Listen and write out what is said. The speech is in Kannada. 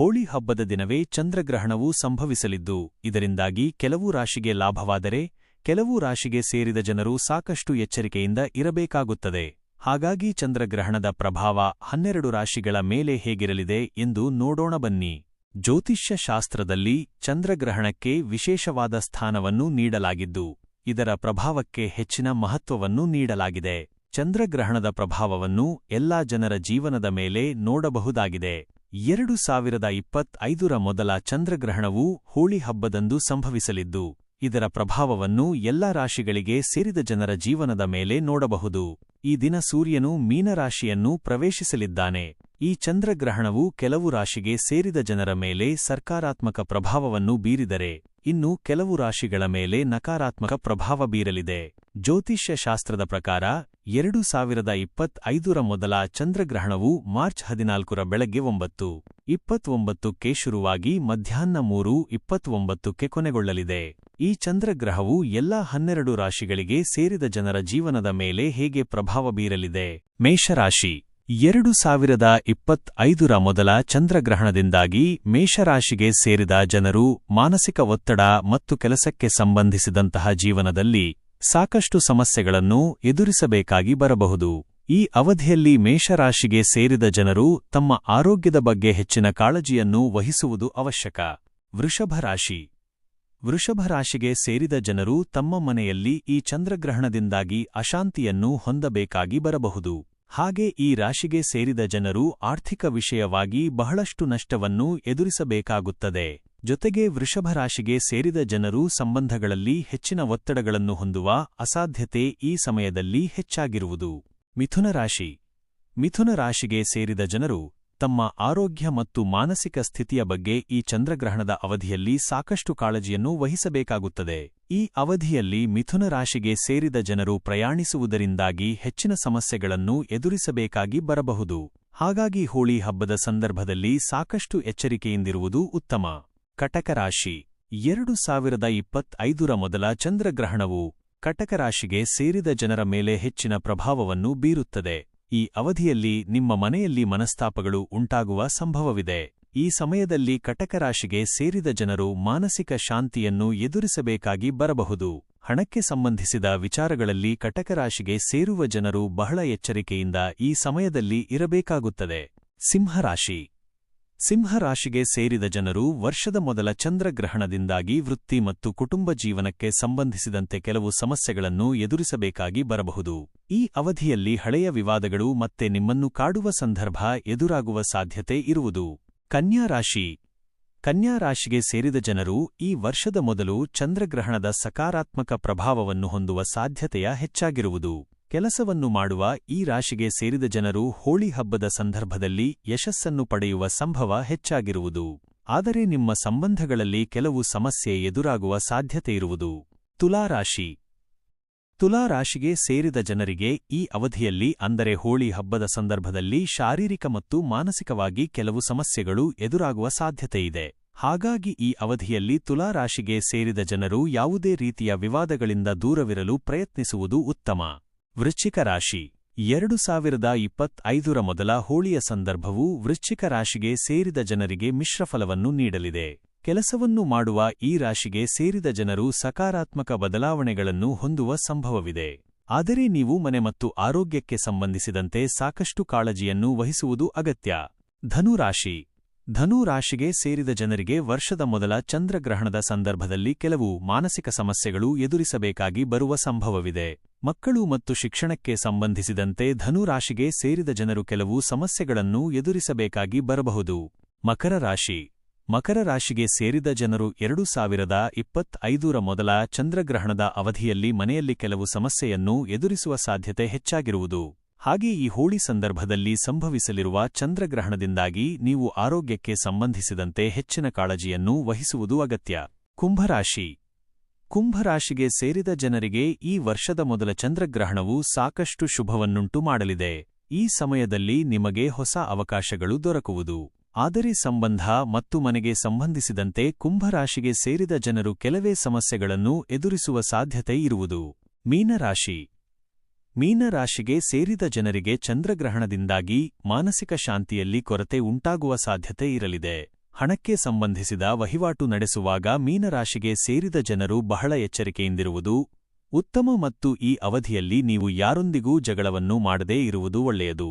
ಹೋಳಿ ಹಬ್ಬದ ದಿನವೇ ಚಂದ್ರಗ್ರಹಣವು ಸಂಭವಿಸಲಿದ್ದು, ಇದರಿಂದಾಗಿ ಕೆಲವು ರಾಶಿಗೆ ಲಾಭವಾದರೆ, ಕೆಲವು ರಾಶಿಗೆ ಸೇರಿದ ಜನರು ಸಾಕಷ್ಟು ಎಚ್ಚರಿಕೆಯಿಂದ ಇರಬೇಕಾಗುತ್ತದೆ. ಹಾಗಾಗಿ ಚಂದ್ರಗ್ರಹಣದ ಪ್ರಭಾವ ಹನ್ನೆರಡು ರಾಶಿಗಳ ಮೇಲೆ ಹೇಗಿರಲಿದೆ ಎಂದು ನೋಡೋಣ ಬನ್ನಿ. ಜ್ಯೋತಿಷ್ಯ ಶಾಸ್ತ್ರದಲ್ಲಿ ಚಂದ್ರಗ್ರಹಣಕ್ಕೆ ವಿಶೇಷವಾದ ಸ್ಥಾನವನ್ನು ನೀಡಲಾಗಿದ್ದು, ಇದರ ಪ್ರಭಾವಕ್ಕೆ ಹೆಚ್ಚಿನ ಮಹತ್ವವನ್ನು ನೀಡಲಾಗಿದೆ. ಚಂದ್ರಗ್ರಹಣದ ಪ್ರಭಾವವನ್ನು ಎಲ್ಲಾ ಜನರ ಜೀವನದ ಮೇಲೆ ನೋಡಬಹುದಾಗಿದೆ. ಎರಡು ಸಾವಿರದ ಇಪ್ಪತ್ತೈದರ ಮೊದಲ ಚಂದ್ರಗ್ರಹಣವು ಹೋಳಿ ಹಬ್ಬದಂದು ಸಂಭವಿಸಲಿದ್ದು, ಇದರ ಪ್ರಭಾವವನ್ನು ಎಲ್ಲ ರಾಶಿಗಳಿಗೆ ಸೇರಿದ ಜನರ ಜೀವನದ ಮೇಲೆ ನೋಡಬಹುದು. ಈ ದಿನ ಸೂರ್ಯನು ಮೀನರಾಶಿಯನ್ನು ಪ್ರವೇಶಿಸಲಿದ್ದಾನೆ. ಈ ಚಂದ್ರಗ್ರಹಣವು ಕೆಲವು ರಾಶಿಗೆ ಸೇರಿದ ಜನರ ಮೇಲೆ ಸರ್ಕಾರಾತ್ಮಕ ಪ್ರಭಾವವನ್ನು ಬೀರಿದರೆ, ಇನ್ನು ಕೆಲವು ರಾಶಿಗಳ ಮೇಲೆ ನಕಾರಾತ್ಮಕ ಪ್ರಭಾವ ಬೀರಲಿದೆ. ಜ್ಯೋತಿಷ್ಯ ಶಾಸ್ತ್ರದ ಪ್ರಕಾರ ಎರಡು ಸಾವಿರದ ಇಪ್ಪತ್ತೈದರ ಮೊದಲ ಚಂದ್ರಗ್ರಹಣವು ಮಾರ್ಚ್ ಹದಿನಾಲ್ಕರ ಬೆಳಗ್ಗೆ ಒಂಬತ್ತು ಇಪ್ಪತ್ತೊಂಬತ್ತಕ್ಕೆ ಶುರುವಾಗಿ ಮಧ್ಯಾಹ್ನ ಮೂರು ಇಪ್ಪತ್ತೊಂಬತ್ತಕ್ಕೆ ಕೊನೆಗೊಳ್ಳಲಿದೆ. ಈ ಚಂದ್ರಗ್ರಹವು ಎಲ್ಲಾ ಹನ್ನೆರಡು ರಾಶಿಗಳಿಗೆ ಸೇರಿದ ಜನರ ಜೀವನದ ಮೇಲೆ ಹೇಗೆ ಪ್ರಭಾವ ಬೀರಲಿದೆ? ಮೇಷರಾಶಿ, ಎರಡು ಸಾವಿರದ ಇಪ್ಪತ್ತೈದರ ಮೊದಲ ಚಂದ್ರಗ್ರಹಣದಿಂದಾಗಿ ಮೇಷರಾಶಿಗೆ ಸೇರಿದ ಜನರು ಮಾನಸಿಕ ಒತ್ತಡ ಮತ್ತು ಕೆಲಸಕ್ಕೆ ಸಂಬಂಧಿಸಿದಂತಹ ಜೀವನದಲ್ಲಿ ಸಾಕಷ್ಟು ಸಮಸ್ಯೆಗಳನ್ನು ಎದುರಿಸಬೇಕಾಗಿ ಬರಬಹುದು. ಈ ಅವಧಿಯಲ್ಲಿ ಮೇಷರಾಶಿಗೆ ಸೇರಿದ ಜನರು ತಮ್ಮ ಆರೋಗ್ಯದ ಬಗ್ಗೆ ಹೆಚ್ಚಿನ ಕಾಳಜಿಯನ್ನು ವಹಿಸುವುದು ಅವಶ್ಯಕ. ವೃಷಭರಾಶಿ ವೃಷಭರಾಶಿಗೆ ಸೇರಿದ ಜನರು ತಮ್ಮ ಮನೆಯಲ್ಲಿ ಈ ಚಂದ್ರಗ್ರಹಣದಿಂದಾಗಿ ಅಶಾಂತಿಯನ್ನು ಹೊಂದಬೇಕಾಗಿ ಬರಬಹುದು. ಹಾಗೆ ಈ ರಾಶಿಗೆ ಸೇರಿದ ಜನರು ಆರ್ಥಿಕ ವಿಷಯವಾಗಿ ಬಹಳಷ್ಟು ನಷ್ಟವನ್ನು ಎದುರಿಸಬೇಕಾಗುತ್ತದೆ. ಜೊತೆಗೆ ವೃಷಭರಾಶಿಗೆ ಸೇರಿದ ಜನರು ಸಂಬಂಧಗಳಲ್ಲಿ ಹೆಚ್ಚಿನ ಒತ್ತಡಗಳನ್ನು ಹೊಂದುವ ಅಸಾಧ್ಯತೆ ಈ ಸಮಯದಲ್ಲಿ ಹೆಚ್ಚಾಗಿರುವುದು. ಮಿಥುನ ರಾಶಿ. ಮಿಥುನ ರಾಶಿಗೆ ಸೇರಿದ ಜನರು ತಮ್ಮ ಆರೋಗ್ಯ ಮತ್ತು ಮಾನಸಿಕ ಸ್ಥಿತಿಯ ಬಗ್ಗೆ ಈ ಚಂದ್ರಗ್ರಹಣದ ಅವಧಿಯಲ್ಲಿ ಸಾಕಷ್ಟು ಕಾಳಜಿಯನ್ನು ವಹಿಸಬೇಕಾಗುತ್ತದೆ. ಈ ಅವಧಿಯಲ್ಲಿ ಮಿಥುನ ರಾಶಿಗೆ ಸೇರಿದ ಜನರು ಪ್ರಯಾಣಿಸುವುದರಿಂದಾಗಿ ಹೆಚ್ಚಿನ ಸಮಸ್ಯೆಗಳನ್ನು ಎದುರಿಸಬೇಕಾಗಿ ಬರಬಹುದು. ಹಾಗಾಗಿ ಹೋಳಿ ಹಬ್ಬದ ಸಂದರ್ಭದಲ್ಲಿ ಸಾಕಷ್ಟು ಎಚ್ಚರಿಕೆಯಿಂದಿರುವುದು ಉತ್ತಮ. ಕಟಕ ರಾಶಿ ಎರಡು ಸಾವಿರದ ಇಪ್ಪತ್ತೈದರ ಮೊದಲ ಚಂದ್ರಗ್ರಹಣವು ಕಟಕ ರಾಶಿಗೆ ಸೇರಿದ ಜನರ ಮೇಲೆ ಹೆಚ್ಚಿನ ಪ್ರಭಾವವನ್ನು ಬೀರುತ್ತದೆ. ಈ ಅವಧಿಯಲ್ಲಿ ನಿಮ್ಮ ಮನೆಯಲ್ಲಿ ಮನಸ್ತಾಪಗಳು ಉಂಟಾಗುವ ಸಂಭವವಿದೆ. ಈ ಸಮಯದಲ್ಲಿ ಕಟಕ ರಾಶಿಗೆ ಸೇರಿದ ಜನರು ಮಾನಸಿಕ ಶಾಂತಿಯನ್ನು ಎದುರಿಸಬೇಕಾಗಿ ಬರಬಹುದು. ಹಣಕ್ಕೆ ಸಂಬಂಧಿಸಿದ ವಿಚಾರಗಳಲ್ಲಿ ಕಟಕ ರಾಶಿಗೆ ಸೇರುವ ಜನರು ಬಹಳ ಎಚ್ಚರಿಕೆಯಿಂದ ಈ ಸಮಯದಲ್ಲಿ ಇರಬೇಕಾಗುತ್ತದೆ. ಸಿಂಹರಾಶಿ. ಸಿಂಹರಾಶಿಗೆ ಸೇರಿದ ಜನರು ವರ್ಷದ ಮೊದಲ ಚಂದ್ರಗ್ರಹಣದಿಂದಾಗಿ ವೃತ್ತಿ ಮತ್ತು ಕುಟುಂಬ ಜೀವನಕ್ಕೆ ಸಂಬಂಧಿಸಿದಂತೆ ಕೆಲವು ಸಮಸ್ಯೆಗಳನ್ನು ಎದುರಿಸಬೇಕಾಗಿ ಬರಬಹುದು. ಈ ಅವಧಿಯಲ್ಲಿ ಹಳೆಯ ವಿವಾದಗಳು ಮತ್ತೆ ನಿಮ್ಮನ್ನು ಕಾಡುವ ಸಂದರ್ಭ ಎದುರಾಗುವ ಸಾಧ್ಯತೆ ಇರುವುದು. ಕನ್ಯಾ ರಾಶಿ. ಕನ್ಯಾ ರಾಶಿಗೆ ಸೇರಿದ ಜನರು ಈ ವರ್ಷದ ಮೊದಲು ಚಂದ್ರಗ್ರಹಣದ ಸಕಾರಾತ್ಮಕ ಪ್ರಭಾವವನ್ನು ಹೊಂದುವ ಸಾಧ್ಯತೆಯ ಹೆಚ್ಚಾಗಿರುವುದು. ಕೆಲಸವನ್ನು ಮಾಡುವ ಈ ರಾಶಿಗೆ ಸೇರಿದ ಜನರು ಹೋಳಿ ಹಬ್ಬದ ಸಂದರ್ಭದಲ್ಲಿ ಯಶಸ್ಸನ್ನು ಪಡೆಯುವ ಸಂಭವ ಹೆಚ್ಚಾಗಿರುವುದು. ಆದರೆ ನಿಮ್ಮ ಸಂಬಂಧಗಳಲ್ಲಿ ಕೆಲವು ಸಮಸ್ಯೆ ಎದುರಾಗುವ ಸಾಧ್ಯತೆಯಿರುವುದು ತುಲಾರಾಶಿ ತುಲಾರಾಶಿಗೆ ಸೇರಿದ ಜನರಿಗೆ ಈ ಅವಧಿಯಲ್ಲಿ, ಅಂದರೆ ಹೋಳಿ ಹಬ್ಬದ ಸಂದರ್ಭದಲ್ಲಿ ಶಾರೀರಿಕ ಮತ್ತು ಮಾನಸಿಕವಾಗಿ ಕೆಲವು ಸಮಸ್ಯೆಗಳು ಎದುರಾಗುವ ಸಾಧ್ಯತೆಯಿದೆ ಹಾಗಾಗಿ ಈ ಅವಧಿಯಲ್ಲಿ ತುಲಾರಾಶಿಗೆ ಸೇರಿದ ಜನರು ಯಾವುದೇ ರೀತಿಯ ವಿವಾದಗಳಿಂದ ದೂರವಿರಲು ಪ್ರಯತ್ನಿಸುವುದು ಉತ್ತಮ. ವೃಶ್ಚಿಕ ರಾಶಿ. ಎರಡು ಸಾವಿರದ ಇಪ್ಪತ್ತೈದರ ಮೊದಲ ಹೋಳಿಯ ಸಂದರ್ಭವು ವೃಶ್ಚಿಕ ರಾಶಿಗೆ ಸೇರಿದ ಜನರಿಗೆ ಮಿಶ್ರಫಲವನ್ನು ನೀಡಲಿದೆ. ಕೆಲಸವನ್ನು ಮಾಡುವ ಈ ರಾಶಿಗೆ ಸೇರಿದ ಜನರು ಸಕಾರಾತ್ಮಕ ಬದಲಾವಣೆಗಳನ್ನು ಹೊಂದುವ ಸಂಭವವಿದೆ. ಆದರೆ ನೀವು ಮನೆ ಮತ್ತು ಆರೋಗ್ಯಕ್ಕೆ ಸಂಬಂಧಿಸಿದಂತೆ ಸಾಕಷ್ಟು ಕಾಳಜಿಯನ್ನು ವಹಿಸುವುದು ಅಗತ್ಯ. ಧನುರಾಶಿ. ಧನು ರಾಶಿಗೆ ಸೇರಿದ ಜನರಿಗೆ ವರ್ಷದ ಮೊದಲ ಚಂದ್ರಗ್ರಹಣದ ಸಂದರ್ಭದಲ್ಲಿ ಕೆಲವು ಮಾನಸಿಕ ಸಮಸ್ಯೆಗಳು ಎದುರಿಸಬೇಕಾಗಿ ಬರುವ ಸಂಭವವಿದೆ. ಮಕ್ಕಳು ಮತ್ತು ಶಿಕ್ಷಣಕ್ಕೆ ಸಂಬಂಧಿಸಿದಂತೆ ಧನು ರಾಶಿಗೆ ಸೇರಿದ ಜನರು ಕೆಲವು ಸಮಸ್ಯೆಗಳನ್ನು ಎದುರಿಸಬೇಕಾಗಿ ಬರಬಹುದು. ಮಕರ ರಾಶಿ. ಮಕರ ರಾಶಿಗೆ ಸೇರಿದ ಜನರು ಎರಡು ಸಾವಿರದ ಇಪ್ಪತ್ತೈದರ ಮೊದಲ ಚಂದ್ರಗ್ರಹಣದ ಅವಧಿಯಲ್ಲಿ ಮನೆಯಲ್ಲಿ ಕೆಲವು ಸಮಸ್ಯೆಯನ್ನು ಎದುರಿಸುವ ಸಾಧ್ಯತೆ ಹೆಚ್ಚಾಗಿರುವುದು. ಹಾಗೆ ಈ ಹೋಳಿ ಸಂದರ್ಭದಲ್ಲಿ ಸಂಭವಿಸಲಿರುವ ಚಂದ್ರಗ್ರಹಣದಿಂದಾಗಿ ನೀವು ಆರೋಗ್ಯಕ್ಕೆ ಸಂಬಂಧಿಸಿದಂತೆ ಹೆಚ್ಚಿನ ಕಾಳಜಿಯನ್ನು ವಹಿಸುವುದು ಅಗತ್ಯ. ಕುಂಭರಾಶಿ. ಕುಂಭರಾಶಿಗೆ ಸೇರಿದ ಜನರಿಗೆ ಈ ವರ್ಷದ ಮೊದಲ ಚಂದ್ರಗ್ರಹಣವು ಸಾಕಷ್ಟು ಶುಭವನ್ನುಂಟು ಮಾಡಲಿದೆ. ಈ ಸಮಯದಲ್ಲಿ ನಿಮಗೆ ಹೊಸ ಅವಕಾಶಗಳು ದೊರಕುವುದು. ಆದರೆ ಸಂಬಂಧ ಮತ್ತು ಮನೆಗೆ ಸಂಬಂಧಿಸಿದಂತೆ ಕುಂಭರಾಶಿಗೆ ಸೇರಿದ ಜನರು ಕೆಲವೇ ಸಮಸ್ಯೆಗಳನ್ನು ಎದುರಿಸುವ ಸಾಧ್ಯತೆ ಇರುವುದು. ಮೀನರಾಶಿ. ಮೀನರಾಶಿಗೆ ಸೇರಿದ ಜನರಿಗೆ ಚಂದ್ರಗ್ರಹಣದಿಂದಾಗಿ ಮಾನಸಿಕ ಶಾಂತಿಯಲ್ಲಿ ಕೊರತೆ ಉಂಟಾಗುವ ಸಾಧ್ಯತೆ ಇರಲಿದೆ. ಹಣಕ್ಕೆ ಸಂಬಂಧಿಸಿದ ವಹಿವಾಟು ನಡೆಸುವಾಗ ಮೀನರಾಶಿಗೆ ಸೇರಿದ ಜನರು ಬಹಳ ಎಚ್ಚರಿಕೆಯಿಂದಿರುವುದು ಉತ್ತಮ ಮತ್ತು ಈ ಅವಧಿಯಲ್ಲಿ ನೀವು ಯಾರೊಂದಿಗೂ ಜಗಳವನ್ನು ಮಾಡದೇ ಇರುವುದು ಒಳ್ಳೆಯದು.